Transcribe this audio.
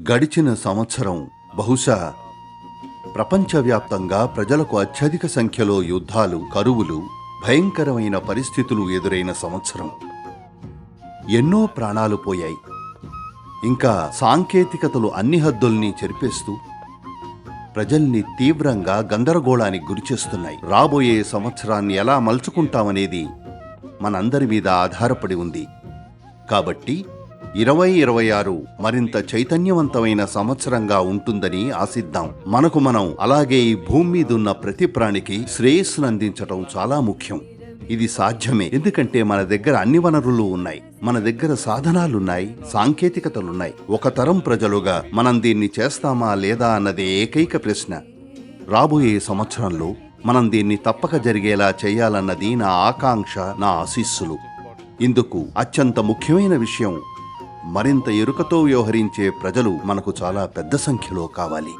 గడిచిన సంవత్సరం బహుశా ప్రపంచవ్యాప్తంగా ప్రజలకు అత్యధిక సంఖ్యలో యుద్ధాలు కరువులు భయంకరమైన పరిస్థితులు ఎదురైన సంవత్సరం. ఎన్నో ప్రాణాలు పోయాయి. ఇంకా సాంకేతికతలు అన్ని హద్దుల్ని చెరిపేస్తూ ప్రజల్ని తీవ్రంగా గందరగోళానికి గురిచేస్తున్నాయి రాబోయే సంవత్సరాన్ని ఎలా మలుచుకుంటామనేది మనందరి మీద ఆధారపడి ఉంది. కాబట్టి ఇరవై ఇరవై ఆరు మరింత చైతన్యవంతమైన సంవత్సరంగా ఉంటుందని ఆశిద్దాం. మనకు మనం అలాగే ఈ భూమి మీద ఉన్న ప్రతి ప్రాణికి శ్రేయస్సును అందించటం చాలా ముఖ్యం. ఇది సాధ్యమే. ఎందుకంటే మన దగ్గర అన్ని వనరులు ఉన్నాయి. మన దగ్గర సాధనాలున్నాయి సాంకేతికతలున్నాయి. ఒక తరం ప్రజలుగా మనం దీన్ని చేస్తామా లేదా అన్నది ఏకైక ప్రశ్న. రాబోయే సంవత్సరంలో మనం దీన్ని తప్పక జరిగేలా చేయాలన్నది నా ఆకాంక్ష నా ఆశీస్సులు. ఇందుకు అత్యంత ముఖ్యమైన విషయం మరింత ఎరుకతో వ్యవహరించే ప్రజలు మనకు చాలా పెద్ద సంఖ్యలో కావాలి.